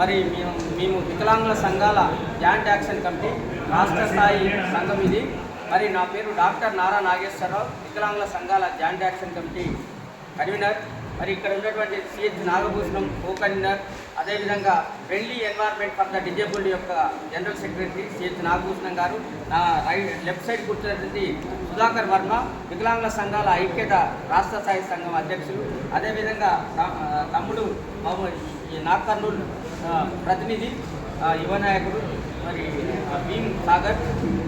మరి మేము మేము వికలాంగుల సంఘాల జాయింట్ యాక్షన్ కమిటీ రాష్ట్ర స్థాయి సంఘం ఇది. మరి నా పేరు డాక్టర్ నారా నాగేశ్వరరావు వికలాంగుల సంఘాల జాయింట్ యాక్షన్ కమిటీ కన్వీనర్. మరి ఇక్కడ ఉన్నటువంటి సిహెచ్ నాగభూషణం కో కన్వీనర్. అదేవిధంగా friendly environment for the disabled యొక్క జనరల్ సెక్రటరీ సిహెచ్ నాగభూషణం గారు. నా రైట్ లెఫ్ట్ సైడ్ కూర్చున్నటువంటి సుధాకర్ వర్మ వికలాంగుల సంఘాల ఐక్యత రాష్ట్ర స్థాయి సంఘం అధ్యక్షులు. అదేవిధంగా త- తమ్ముడు ఈ నాగకర్నూలు ప్రతినిధి యువ నాయకుడు మరి భీమ్ సాగర్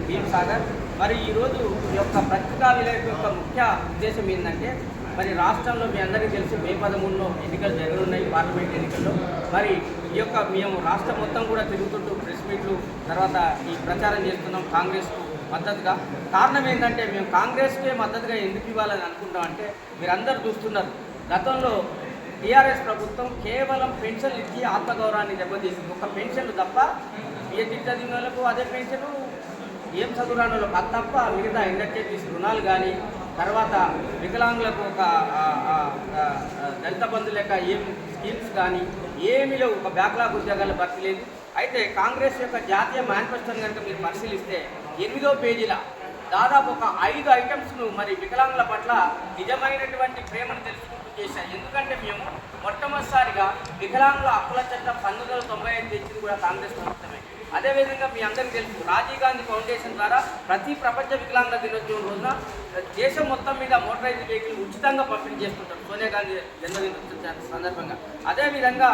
భీమ్ సాగర్. మరి ఈరోజు ఈ యొక్క పత్రికా విలేకరు యొక్క ముఖ్య ఉద్దేశం ఏంటంటే మరి రాష్ట్రంలో మీ అందరికీ తెలుసు మే పదమూడులో ఎన్నికలు జరగనున్నాయి పార్లమెంట్ ఎన్నికల్లో. మరి ఈ యొక్క మేము రాష్ట్రం మొత్తం కూడా తిరుగుతుంటూ ప్రెస్ మీట్లు తర్వాత ఈ ప్రచారం చేస్తున్నాం కాంగ్రెస్కు మద్దతుగా. కారణం ఏంటంటే మేము కాంగ్రెస్కే మద్దతుగా ఎందుకు ఇవ్వాలని అనుకుంటాం అంటే మీరందరూ చూస్తున్నారు. గతంలో టీఆర్ఎస్ ప్రభుత్వం కేవలం పెన్షన్లు ఇచ్చి ఆత్మగౌరవాన్ని దెబ్బతీసింది. ఒక పెన్షన్లు తప్ప ఏ చదివిన వాళ్ళకు అదే పెన్షన్ ఏం చదువురాని వాళ్ళకి అది తప్ప మిగతా ఇండస్ట్రీస్ రుణాలు కానీ తర్వాత వికలాంగులకు ఒక దళిత బంధు లెక్క ఏం స్కీమ్స్ కానీ ఏమీ లేవు. ఒక బ్యాక్లాగ్ ఉద్యోగాలు భర్తీ లేదు. అయితే కాంగ్రెస్ యొక్క జాతీయ మేనిఫెస్టోని కనుక మీరు పరిశీలిస్తే ఎనిమిదో పేజీల దాదాపు ఒక ఐదు ఐటమ్స్ను మరి వికలాంగుల పట్ల నిజమైనటువంటి ప్రేమను తెలుసు చేశాం. ఎందుకంటే మేము మొట్టమొదటిసారిగా వికలాంగుల హక్కుల చట్టం పంతొమ్మిది వందల తొంభై ఐదు తెచ్చింది కూడా కాంగ్రెస్ ప్రభుత్వమే. అదేవిధంగా మీ అందరికీ తెలుసు రాజీవ్ గాంధీ ఫౌండేషన్ ద్వారా ప్రతి ప్రపంచ వికలాంగుల దినోత్సవం రోజున దేశం మొత్తం మీద మోటరైజ్డ్ వెహికల్ ఉచితంగా పంపిణీ చేస్తుంటారు. సోనియా గాంధీ జన్మదిన సందర్భంగా. అదేవిధంగా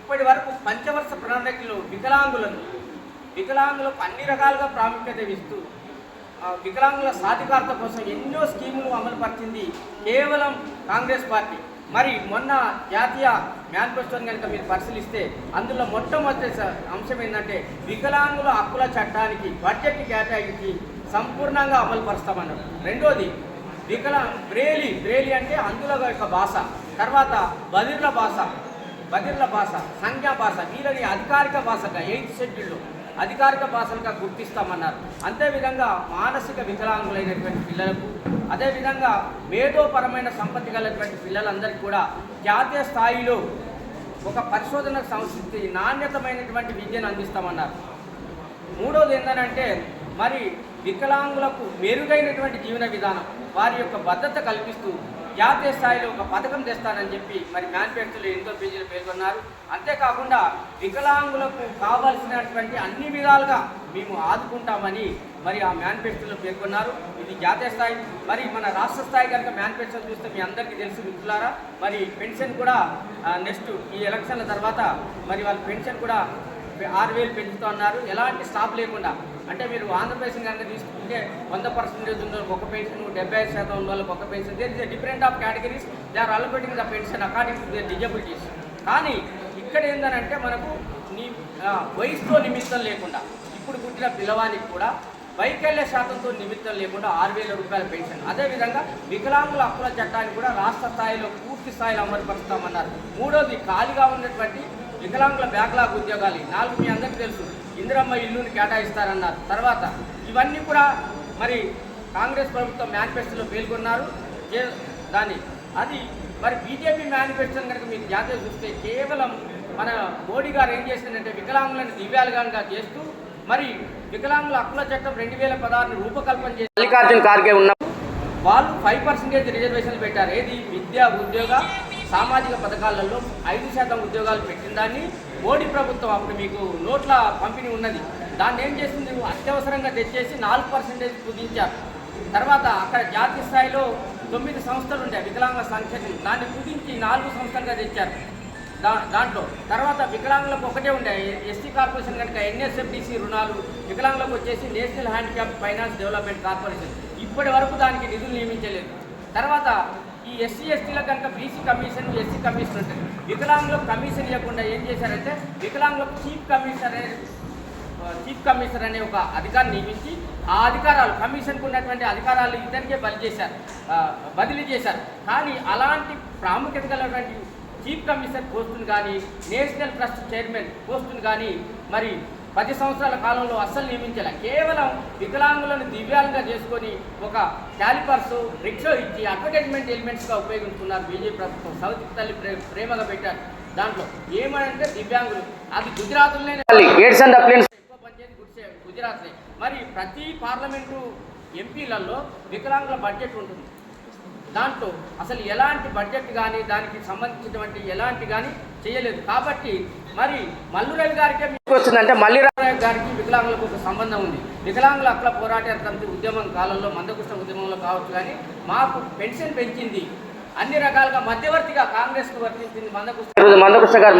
ఇప్పటి వరకు పంచవర్ష ప్రణాళికలు వికలాంగులను వికలాంగులకు అన్ని రకాలుగా ప్రాముఖ్యత ఇస్తూ ఆ, వికలాంగుల సాధికారత కోసం ఎన్నో స్కీములు అమలుపరిచింది కేవలం కాంగ్రెస్ పార్టీ. మరి మొన్న జాతీయ మేనిఫెస్టోని కనుక మీరు పరిశీలిస్తే అందులో మొట్టమొదటి అంశం ఏంటంటే వికలాంగుల హక్కుల చట్టానికి బడ్జెట్ కేటాయించి సంపూర్ణంగా అమలు పరుస్తామన్నారు. రెండోది వికలాంగ్ బ్రేలి బ్రేలి అంటే అందులో యొక్క భాష తర్వాత బదిర్ల భాష బదిర్ల భాష సంజ్ఞా భాష వీళ్ళని అధికారిక భాషగా ఎయిత్ షెడ్యూల్లో అధికారిక భాషలుగా గుర్తిస్తామన్నారు. అంతేవిధంగా మానసిక వికలాంగులైనటువంటి పిల్లలకు అదేవిధంగా మేధోపరమైన సంపత్తి కలిగినటువంటి పిల్లలందరికీ కూడా జాతీయ స్థాయిలో ఒక పరిశోధన సంస్థ నాణ్యతమైనటువంటి విద్యను అందిస్తామన్నారు. మూడోది ఏంటంటే మరి వికలాంగులకు మెరుగైనటువంటి జీవన విధానం వారి యొక్క భద్రత కల్పిస్తూ జాతీయ స్థాయిలో ఒక పథకం తెస్తానని చెప్పి మరి మేనిఫెస్టోలో ఎంతో పేజీలు పేర్కొన్నారు. అంతేకాకుండా వికలాంగులకు కావాల్సినటువంటి అన్ని విధాలుగా మేము ఆదుకుంటామని మరి ఆ మేనిఫెస్టోలో పేర్కొన్నారు. ఇది జాతీయ స్థాయి. మరి మన రాష్ట్ర స్థాయి కనుక మేనిఫెస్టో చూస్తే మీ అందరికీ తెలుసు మిత్రులారా మరి పెన్షన్ కూడా నెక్స్ట్ ఈ ఎలక్షన్ల తర్వాత మరి వాళ్ళ పెన్షన్ కూడా ఆరు వేలు పెంచుతూ ఉన్నారు ఎలాంటి స్టాప్ లేకుండా అంటే మీరు ఆంధ్రప్రదేశ్ కనుక తీసుకుంటే వంద పర్సెంటేజ్ ఉన్న ఒక పెన్షన్ డెబ్బై ఐదు శాతం ఉన్న వాళ్ళకి ఒక pension there is different of categories they are allocating the pension according to their disabilities కానీ ఇక్కడ ఏంటంటే మనకు నీ వయసుతో నిమిత్తం లేకుండా ఇప్పుడు పుట్టిన పిల్లవానికి కూడా వైకల్య శాతంతో నిమిత్తం లేకుండా ఆరు వేల రూపాయల పెన్షన్. అదేవిధంగా వికలాంగుల హక్కుల చట్టాన్ని కూడా రాష్ట్ర స్థాయిలో పూర్తి స్థాయిలో అమలుపరుస్తామన్నారు మూడోది ఖాళీగా ఉన్నటువంటి వికలాంగుల బ్యాక్లాగ్ ఉద్యోగాలు. నాలుగు మీ అందరికీ తెలుసు. ఇందిరమ్మ ఇల్లుని కేటాయిస్తారన్నారు. తర్వాత ఇవన్నీ కూడా మరి కాంగ్రెస్ ప్రభుత్వం మేనిఫెస్టోలో పేర్కొన్నారు. దాన్ని అది మరి బీజేపీ మేనిఫెస్టోని కనుక మీరు జాతీయ చూస్తే కేవలం మన మోడీ గారు ఏం చేసిందంటే వికలాంగులను దివ్యాంగులుగా చేస్తూ మరి వికలాంగుల హక్కుల చట్టం రెండు వేల పదహారుని రూపకల్పన చేసి మల్లికార్జున్ ఖార్గే ఉన్న వాళ్ళు ఫైవ్ పర్సెంటేజ్ రిజర్వేషన్లు పెట్టారు. ఏది? విద్య ఉద్యోగ సామాజిక పథకాలలో ఐదు శాతం ఉద్యోగాలు పెట్టిన దాన్ని మోడీ ప్రభుత్వం అప్పుడు మీకు నోట్ల పంపిణీ ఉన్నది. దాన్ని ఏం చేసింది? అత్యవసరంగా తెచ్చేసి నాలుగు పర్సెంటేజ్ కుదించారు. తర్వాత అక్కడ జాతీయ స్థాయిలో తొమ్మిది సంస్థలు ఉంటాయి వికలాంగ సంక్షేమం దాన్ని కుదించి నాలుగు సంస్థలుగా తెచ్చారు. దా దాంట్లో తర్వాత వికలాంగులకు ఒకటే ఉండే ఎస్టీ కార్పొరేషన్ కనుక ఎన్ఎస్ఎఫ్డిసి రుణాలు వికలాంగులకు వచ్చేసి national handicap finance development corporation. ఇప్పటి వరకు దానికి నిధులు నియమించలేదు. తర్వాత ఈ ఎస్సీ ఎస్టీల కనుక బీసీ కమిషన్ ఎస్సీ కమిషన్ ఉంటుంది వికలాంగులకు కమిషన్ ఇవ్వకుండా ఏం చేశారంటే వికలాంగులకు చీఫ్ కమిషనర్ అనే చీఫ్ కమిషనర్ అనే ఒక అధికారిని నియమించి ఆ అధికారాలు కమిషన్కు ఉన్నటువంటి అధికారాలు ఇద్దరికే బలి చేశారు. బదిలీ చేశారు. కానీ అలాంటి ప్రాముఖ్యత గలటువంటి చీఫ్ కమిషనర్ పోస్టును కానీ నేషనల్ ట్రస్ట్ చైర్మన్ పోస్టును కానీ మరి పది సంవత్సరాల కాలంలో అస్సలు నియమించాల. కేవలం వికలాంగులను దివ్యాంగంగా చేసుకొని ఒక క్యాలిపర్స్ రిక్షో ఇచ్చి అడ్వర్టైజ్మెంట్ ఎలిమెంట్స్గా ఉపయోగించుకున్నారు బీజేపీ ప్రభుత్వం. సౌత్ తల్లి ప్రే ప్రేమగా పెట్టారు దాంట్లో. ఏమనంటే దివ్యాంగులు. అది గుజరాత్లోనే ఎయిడ్స్ అండ్ అప్లయన్స్ ఎక్కువ పనిచేది గుడిసే- గుజరాత్లే. మరి ప్రతి పార్లమెంటు ఎంపీలలో వికలాంగుల బడ్జెట్ ఉంటుంది. దాంట్లో అసలు ఎలాంటి బడ్జెట్ కానీ దానికి సంబంధించినటువంటి ఎలాంటి కానీ చేయలేదు. కాబట్టి మరి మల్లురవి గారికే మీకు వచ్చిందంటే మల్లిరావు గారికి వికలాంగులకు ఒక సంబంధం ఉంది. వికలాంగుల హక్కుల పోరాట సమితి ఉద్యమం కాలంలో మందకృష్ణ ఉద్యమంలో కావచ్చు కానీ మాకు పెన్షన్ పెంచింది. అన్ని రకాలుగా మధ్యవర్తిగా కాంగ్రెస్కు వర్తించింది మందకృష్ణ. మందకృష్ణ గారు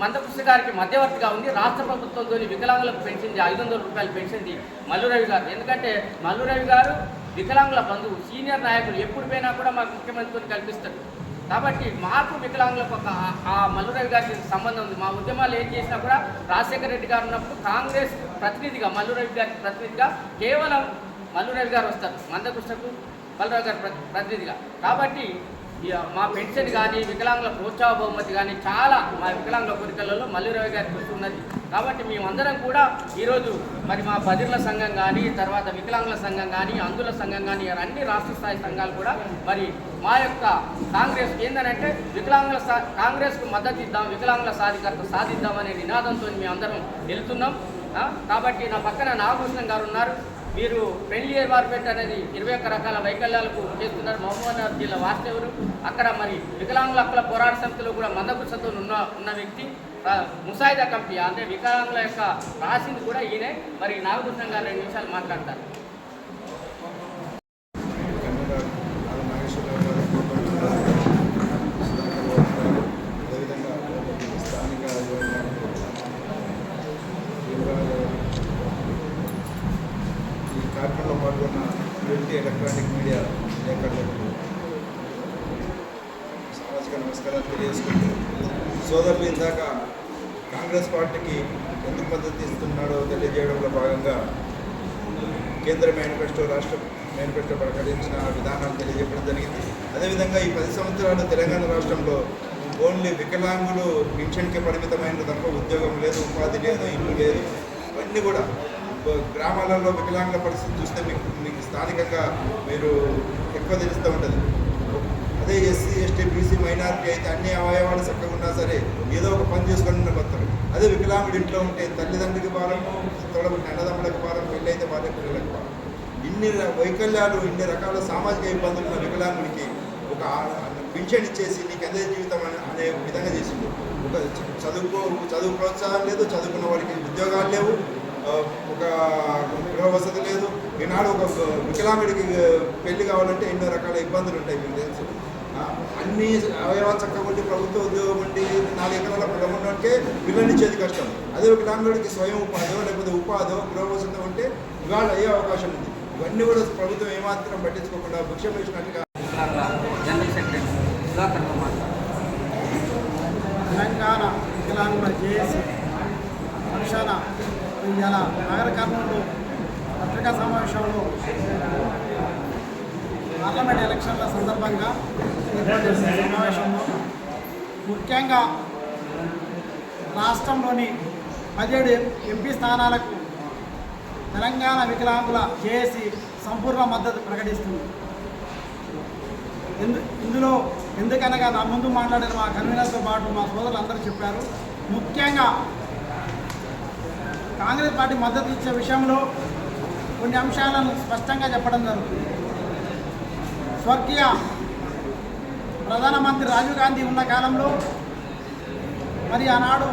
మందకృష్ణ గారికి మధ్యవర్తిగా ఉంది. రాష్ట్ర ప్రభుత్వంతో వికలాంగులకు పెంచింది ఐదు వందల రూపాయలు పెంచింది మల్లురవి గారు. ఎందుకంటే మల్లురవి గారు వికలాంగుల బంధువు సీనియర్ నాయకులు ఎప్పుడు పోయినా కూడా మాకు ముఖ్యమంత్రితో కల్పిస్తారు. కాబట్టి మాకు వికలాంగులకు ఒక ఆ- మల్లురవి గారికి సంబంధం ఉంది. మా ఉద్యమాలు ఏం చేసినా కూడా రాజశేఖర రెడ్డి గారు ఉన్నప్పుడు కాంగ్రెస్ ప్రతినిధిగా మల్లురవి గారి ప్రతినిధిగా కేవలం మల్లురవి గారు వస్తారు. మందకృష్ణకు మల్లురవి గారు ప్రతి- ప్రతినిధిగా. కాబట్టి మా పెన్షన్ కానీ వికలాంగుల ప్రోత్సాహ బహుమతి కానీ చాలా మా వికలాంగుల కోరికలలో మల్లిరావు గారికి వస్తున్నది. కాబట్టి మేమందరం కూడా ఈరోజు మరి మా బదిర్ల సంఘం కానీ తర్వాత వికలాంగుల సంఘం కానీ అందుల సంఘం కానీ అన్ని రాష్ట్ర స్థాయి సంఘాలు కూడా మరి మా యొక్క కాంగ్రెస్ ఏంటంటే వికలాంగుల సా కాంగ్రెస్కు మద్దతు ఇద్దాం వికలాంగుల సాధికారత సాధిద్దాం అనే నినాదంతో మేమందరం వెళ్తున్నాం. కాబట్టి నా పక్కన నాగభూషణం గారు ఉన్నారు. మీరు ఫ్రెండ్లీ ఎన్వైర్మెంట్ అనేది ఇరవై ఒక్క రకాల వైకల్యాలకు చేస్తున్నారు. మహబూబాబాద్ జిల్లా వాస్తవులు అక్కడ మరి వికలాంగుల హక్కుల పోరాట సమితిలో కూడా మందకృషతో ఉన్న ఉన్న వ్యక్తి ముసాయిదా కమిటీ అంటే వికలాంగుల యొక్క రాసింది కూడా ఈయనే. మరి నాగభూషణం గారు రెండు నిమిషాలు మాట్లాడతారు కన్నడ నాగ నాగేశ్వరరావు గారు సుధాకర్ బాబు గారు, అదేవిధంగా స్థానిక వివరాలు ఈ కార్యక్రమంలో పాల్గొన్న ప్రింట్ ఎలక్ట్రానిక్ మీడియా విలేకరులకు సామాజిక నమస్కారాలు తెలియజేసుకుంటూ సోదరులు ఇందాక కాంగ్రెస్ పార్టీకి ఎందుకు మద్దతు ఇస్తున్నాడో తెలియజేయడంలో భాగంగా కేంద్ర మేనిఫెస్టో రాష్ట్ర మేనిఫెస్టో ప్రకటించిన విధానాలు తెలియజెప్పడం జరిగింది. అదేవిధంగా ఈ పది సంవత్సరాలు తెలంగాణ రాష్ట్రంలో ఓన్లీ వికలాంగులు పింఛన్కి పరిమితమైన తప్ప ఉద్యోగం లేదు ఉపాధి లేదు ఇల్లు లేదు. ఇవన్నీ కూడా గ్రామాలలో వికలాంగుల పరిస్థితి చూస్తే మీకు మీకు స్థానికంగా మీరు ఎక్కువ తెలుస్తూ ఉంటుంది. అదే ఎస్సీ ఎస్టీ బీసీ మైనారిటీ అయితే అన్ని అవయవాలు చక్కగా ఉన్నా సరే ఏదో ఒక పని చేసుకొని ఉన్న అదే వికలాంగుడు ఇంట్లో ఉంటే తల్లిదండ్రులకి భారము తోడబుట్టిన అన్నదమ్ములకు భారం పెళ్ళైతే భార్య పిల్లలకు భారం. ఇన్ని వైకల్యాలు ఇన్ని రకాల సామాజిక ఇబ్బందులు ఉన్న వికలాంగుడికి ఒక ఆ- పింఛన్ ఇచ్చేసి నీకు అదే జీవితం అనే విధంగా చేసింది. ఒక చదువుకో చదువు ప్రోత్సాహం లేదు చదువుకున్న వాడికి ఉద్యోగాలు లేవు ఒక గృహ వసతి లేదు. ఈనాడు ఒక వికలాంగుడికి పెళ్ళి కావాలంటే ఎన్నో రకాల ఇబ్బందులు ఉంటాయి మీకు తెలుసు. అన్ని అవయవాలు చక్కగా ఉండి ప్రభుత్వ ఉద్యోగం ఉండి నాలుగు ఎకరాల పొలం ఉండడానికి పిల్లల్ని ఇచ్చేది కష్టం. అదే వికలాంగుడికి స్వయం ఉపాధి లేకపోతే ఉపాధి గృహ వసతి ఉంటే ఇవాళ అయ్యే అవకాశం ఉంది. ఇవన్నీ కూడా ప్రభుత్వం ఏమాత్రం పట్టించుకోకుండా భిక్షం వేసినట్టుగా జనరల్ సెక్రటరీ తెలంగాణ వికలాంగుల జేఏసీ పక్షాన ఇవాళ నగర కర్నూలు పత్రికా సమావేశంలో పార్లమెంట్ ఎలక్షన్ల సందర్భంగా ఏర్పాటు చేసిన సమావేశంలో ముఖ్యంగా రాష్ట్రంలోని పదిహేడు ఎంపీ స్థానాలకు తెలంగాణ వికలాంగుల జేఏసీ సంపూర్ణ మద్దతు ప్రకటిస్తుంది. ఎందు ఇందులో ఎందుకనగా నా ముందు మాట్లాడిన మా కన్వీనర్తో పాటు మా సోదరులు అందరూ చెప్పారు. ముఖ్యంగా కాంగ్రెస్ పార్టీ మద్దతు ఇచ్చే విషయంలో కొన్ని అంశాలను స్పష్టంగా చెప్పడం జరుగుతుంది. స్వర్గీయ ప్రధానమంత్రి రాజీవ్ గాంధీ ఉన్న కాలంలో మరి ఆనాడు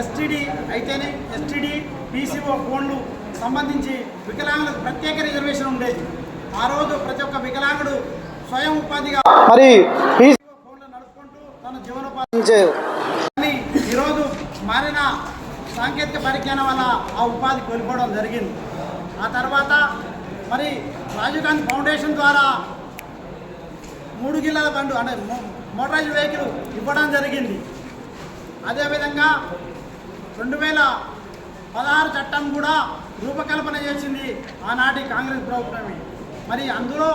ఎస్టీడీ అయితేనే ఎస్టీడీ పీసీఓ ఫోన్లు సంబంధించి వికలాంగులకు ప్రత్యేక రిజర్వేషన్ ఉండేది. ఆ రోజు ప్రతి ఒక్క వికలాంగుడు స్వయం ఉపాధిగా మరి పీసీఓ ఫోన్లు నడుపుకుంటూ తన జీవనోపాధి కానీ ఈరోజు మారిన సాంకేతిక పరిజ్ఞానం వల్ల ఆ ఉపాధి కోల్పోవడం జరిగింది. ఆ తర్వాత మరి రాజీవ్ గాంధీ ఫౌండేషన్ ద్వారా మూడు గిల్లల బండు అంటే మో- మోటారైజ్ వెహికల్ ఇవ్వడం జరిగింది. అదేవిధంగా రెండు వేల పదహారు చట్టం కూడా రూపకల్పన చేసింది ఆనాటి కాంగ్రెస్ ప్రభుత్వమే. మరి అందులో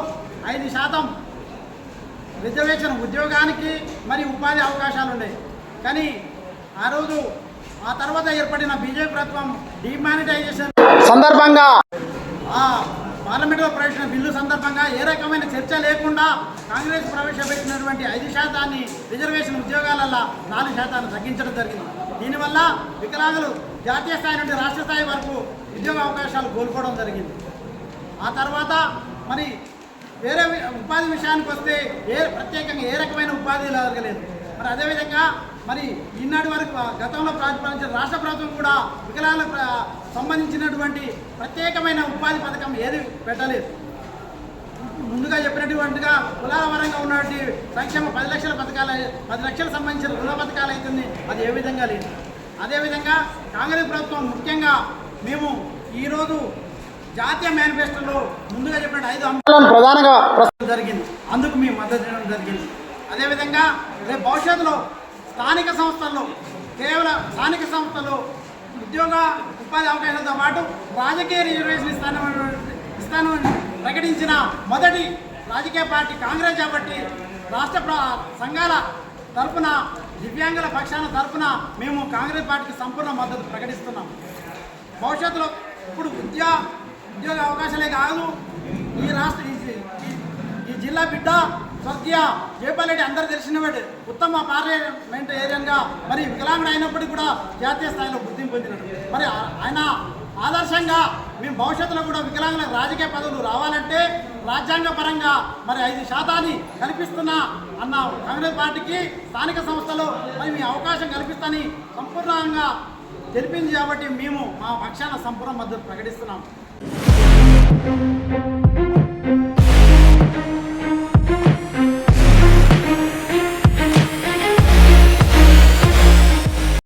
ఐదు శాతం రిజర్వేషన్ ఉద్యోగానికి మరి ఉపాధి అవకాశాలు ఉన్నాయి. కానీ ఆ రోజు ఆ తర్వాత ఏర్పడిన బీజేపీ ప్రభుత్వం డిమానిటైజేషన్ సందర్భంగా పార్లమెంట్లో ప్రవేశించిన బిల్లు సందర్భంగా ఏ రకమైన చర్చ లేకుండా కాంగ్రెస్ ప్రవేశపెట్టినటువంటి ఐదు శాతాన్ని రిజర్వేషన్ ఉద్యోగాలలో నాలుగు శాతాన్ని తగ్గించడం జరిగింది. దీనివల్ల వికలాంగులు జాతీయ స్థాయి నుండి రాష్ట్ర స్థాయి వరకు ఉద్యోగ అవకాశాలు కోల్పోవడం జరిగింది. ఆ తర్వాత మరి వేరే ఉపాధి విషయానికి వస్తే ఏ ప్రత్యేకంగా ఏ రకమైన ఉపాధి జరగలేదు. మరి అదేవిధంగా మరి ఈనాటి వరకు గతంలో ప్రతిపాదించిన రాష్ట్ర ప్రభుత్వం కూడా వికలాంగులకు సంబంధించినటువంటి ప్రత్యేకమైన ఉపాధి పథకం ఏది పెట్టలేదు. ముందుగా చెప్పినటువంటిగా కులాల పరంగా ఉన్నటువంటి సంక్షేమ పది లక్షల పథకాలు పది లక్షలకు సంబంధించిన రుణ పథకాలు అవుతుంది అది ఏ విధంగా లేదు. అదేవిధంగా కాంగ్రెస్ ప్రభుత్వం ముఖ్యంగా మేము ఈరోజు జాతీయ మేనిఫెస్టోలో ముందుగా చెప్పిన ఐదు అంశాలను ప్రధానంగా జరిగింది. అందుకు మేము మద్దతు ఇవ్వడం జరిగింది. అదేవిధంగా రేపు భవిష్యత్తులో స్థానిక సంస్థల్లో కేవలం స్థానిక సంస్థల్లో ఉద్యోగ ఉపాధి అవకాశాలతో పాటు రాజకీయ రిజర్వేషన్ ఇస్తాను ఇస్తాను ప్రకటించిన మొదటి రాజకీయ పార్టీ కాంగ్రెస్ కాబట్టి రాష్ట్ర సంఘాల తరఫున దివ్యాంగుల పక్షాన తరపున మేము కాంగ్రెస్ పార్టీకి సంపూర్ణ మద్దతు ప్రకటిస్తున్నాం. భవిష్యత్తులో ఇప్పుడు విద్య ఉద్యోగ అవకాశాలే కాదు ఈ రాష్ట్ర ఈ- ఈ జిల్లా బిడ్డ స్వర్గీయ జయపాలరెడ్డి అందరూ తెలిసినవాడు. ఉత్తమ పార్లమెంట్ ఏరియాగా మరి వికలాంగుడు అయినప్పటికీ కూడా జాతీయ స్థాయిలో గుర్తింపు పొందినాడు. మరి ఆయన ఆదర్శంగా మేము భవిష్యత్తులో కూడా వికలాంగులకు రాజకీయ పదవులు రావాలంటే రాజ్యాంగ పరంగా మరి ఐదు శాతాన్ని కల్పిస్తున్నా అన్న కాంగ్రెస్ పార్టీకి స్థానిక సంస్థలు మరి మీ అవకాశం కల్పిస్తాని సంపూర్ణంగా తెలిపింది కాబట్టి మేము మా పక్షాన సంపూర్ణ మద్దతు ప్రకటిస్తున్నాం.